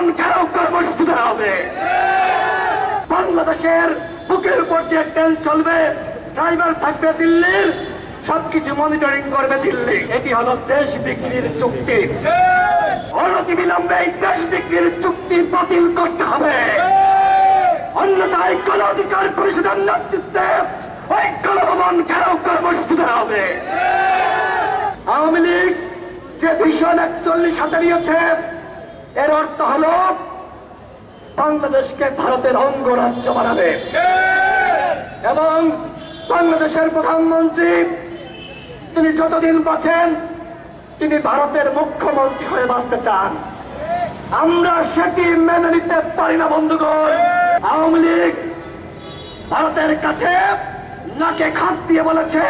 ভবন ঘেরাও কর্মসূচি দেওয়া হবে? বাংলাদেশের বুকের উপর দিয়ে ট্রেন চলবে, ড্রাইভার থাকবে দিল্লির, সবকিছু মনিটরিং করবে দিল্লি। এটি হলো দেশ বিক্রির চুক্তি। অনতি বিলম্বে এই দেশ বিক্রির চুক্তি বাতিল করতে হবে। অন্যথায় গণ অধিকার পরিষদের নেতৃত্বে ওই গণভবন ঘেরাও কর্মসূচি দেওয়া হবে? আওয়ামী লীগ যে ভীষণ একচল্লিশ হাতে নিয়েছে এর অর্থ হলো, বাংলাদেশকে ভারতের অঙ্গরাজ্য বানাবে। এবং বাংলাদেশের প্রধানমন্ত্রী, তিনি যতদিন বাঁচেন, তিনি ভারতের মুখ্যমন্ত্রী হয়ে বাঁচতে চান। আমরা সেটি মেনে নিতে পারি না, বন্ধুগণ। আওয়ামী লীগ ভারতের কাছে নাকে খাত দিয়ে বলেছে,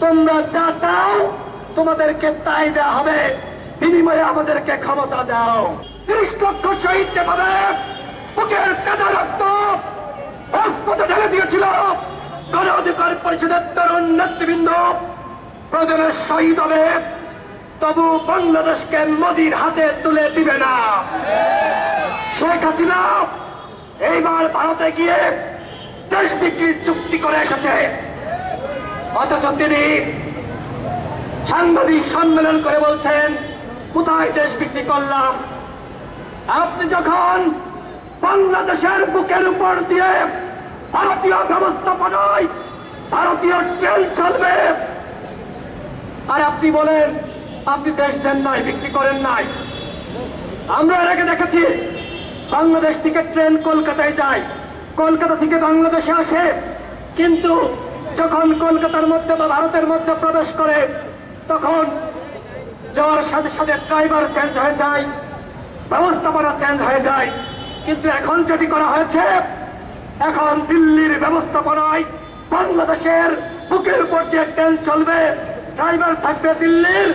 তোমরা যা চাও, তোমাদেরকে তাই দেওয়া হবে। বিনিময়ে আমাদেরকে ক্ষমতা দাও। ত্রিশ লক্ষ শহীদ যেভাবে বুকের কাদা রক্ত ঢেলে দিয়েছিল। গণ অধিকার পরিষদের তরুণ নেতৃবৃন্দ, প্রয়োজনে শহীদ হবে। তবু বাংলাদেশকে মোদির হাতে তুলে দিবে না। শেখ হাসিনা এইবার ভারতে গিয়ে দেশ বিক্রির চুক্তি করে এসেছে। অথচ তিনি সাংবাদিক সম্মেলন করে বলছেন কোথায় দেশ বিক্রি করলাম? আপনি যখন বাংলাদেশের বুকের উপর দিয়ে ভারতীয় ব্যবস্থাপনায় ভারতীয় ট্রেন চলবে আর আপনি বলেন, আপনি দেশ দেন নাই, বিক্রি করেন নাই। আমরা এর আগে দেখেছি, বাংলাদেশ থেকে ট্রেন কলকাতায় যায়। কলকাতা থেকে বাংলাদেশে আসে। কিন্তু যখন কলকাতার মধ্যে বা ভারতের মধ্যে প্রবেশ করে, তখন যাওয়ার সাথে সাথে ড্রাইভার চেঞ্জ হয়ে যায়, ব্যবস্থাপনা চেঞ্জ হয়ে যায়। কিন্তু এখন যেটি করা হয়েছে, এখন দিল্লির ব্যবস্থাপনায় বাংলাদেশের বুকের উপর দিয়ে ট্রেন চলবে, ড্রাইভার থাকবে দিল্লির,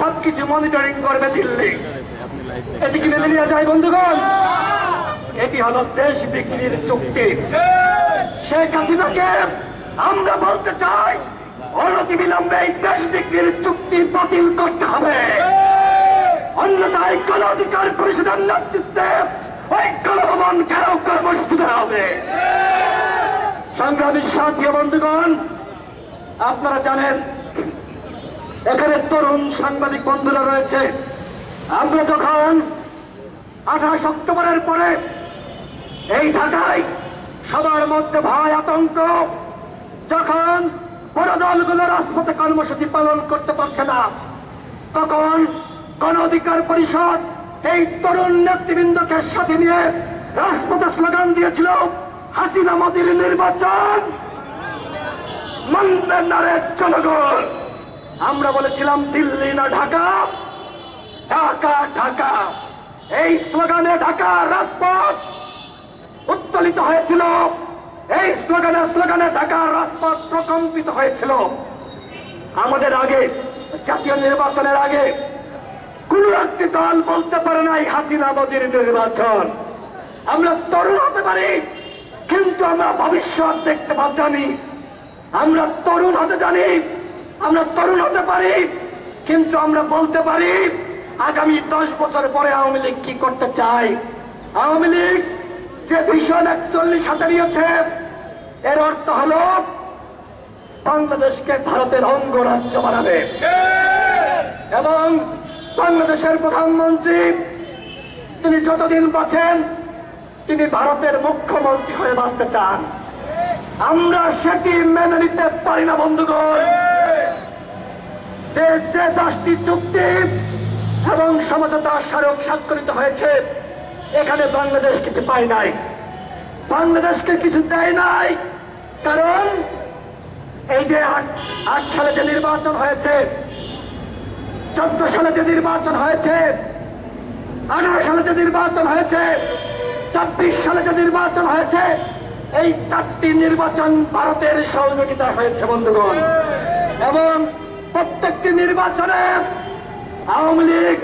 সবকিছু মনিটরিং করবে দিল্লি। এটি কি মেনে নেওয়া যায়, বন্ধুগণ? এটি হলো দেশ বিক্রির চুক্তি। শেখ হাসিনাকে আমরা বলতে চাই অনতি বিলম্বে এই দেশ বিক্রির চুক্তি বাতিল করতে হবে। অন্যথায় গণ অধিকার পরিষদের নেতৃত্বে ওই গণভবন ঘেরাও কর্মসূচি দেওয়া হবে। সংগ্রামী সাথী বন্ধুগণ আপনারা জানেন এখানে তরুণ সাংবাদিক বন্ধুরা রয়েছে। আমরা যখন আঠাশ অক্টোবরের পরে এই ঢাকায় সবার মধ্যে ভয় আতঙ্ক যখন বড় দলগুলো রাজপথে কর্মসূচি পালন করতে পারছে না। তখন গণ অধিকার পরিষদ এই তরুণ নেতৃবৃন্দকে সাথে নিয়ে রাজপথে স্লোগান দিয়েছিল, হাসিনা মোদির নির্বাচন মানবেন না রে জনগণ। আমরা বলেছিলাম, দিল্লি না ঢাকা ঢাকা ঢাকা। এই স্লোগানে ঢাকা রাজপথ উত্তোলিত হয়েছিল। স্লোগানে স্লোগানে ঢাকা রাজপথ প্রকম্পিত হয়েছিল। আমাদের আগে, জাতীয় নির্বাচনের আগে কোন একটি দল বলতে পারে নাই, হাসিনা মোদীর নির্বাচন। আমরা তরুণ হতে পারি, কিন্তু আমরা ভবিষ্যৎ দেখতে জানি। আমরা তরুণ হতে জানি, আমরা তরুণ হতে পারি, কিন্তু আমরা বলতে পারি, আগামী দশ বছর পরে আওয়ামী লীগ কি করতে চায়? আওয়ামী লীগ যে ভীষণ একচল্লিশ হাতে নিয়েছে এর অর্থ হল, বাংলাদেশকে ভারতের অঙ্গরাজ্য বানাবে। এবং বাংলাদেশের প্রধানমন্ত্রী, তিনি যতদিন বাঁচেন, তিনি ভারতের মুখ্যমন্ত্রী হয়ে বাঁচতে চান। আমরা সেটি মেনে নিতে পারি না, বন্ধুগণ। যে যে দশটি চুক্তি এবং সমঝোতা স্মারক স্বাক্ষরিত হয়েছে, এখানে বাংলাদেশ কিছু পায় নাই। বাংলাদেশকে কিছু দেয় নাই কারণ এই যে আট- সালে যে নির্বাচন হয়েছে, চোদ্দ সালে যে নির্বাচন হয়েছে, আঠারো সালে যে নির্বাচন হয়েছে চব্বিশ সালে যে নির্বাচন হয়েছে, এই চারটি নির্বাচন ভারতের সহযোগিতা হয়েছে, বন্ধুগণ। এবং প্রত্যেকটি নির্বাচনে আওয়ামী লীগ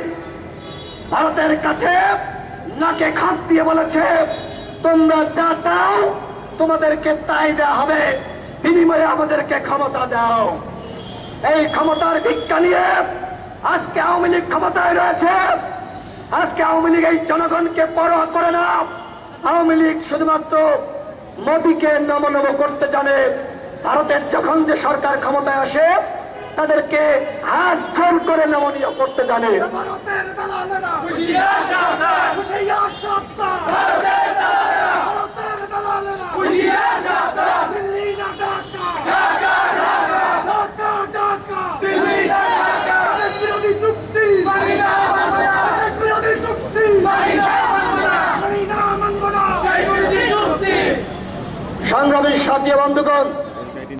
ভারতের কাছে নাকে খাত দিয়ে বলেছে, তোমরা যা চাও তোমাদেরকে তাই দেওয়া হবে। বিনিময়ে আমাদেরকে ক্ষমতা দাও। এই ক্ষমতার ভিক্ষা নিয়ে আজকে আওয়ামী লীগ ক্ষমতায় রয়েছে। আজকে আওয়ামী লীগ এই জনগণকে পরোয়া করে না। আওয়ামী লীগ শুধুমাত্র মোদীকে নমনম করতে জানে। ভারতের যখন যে সরকার ক্ষমতায় আসে, তাদেরকে হাত জোর করে নমনীয় করতে জানে।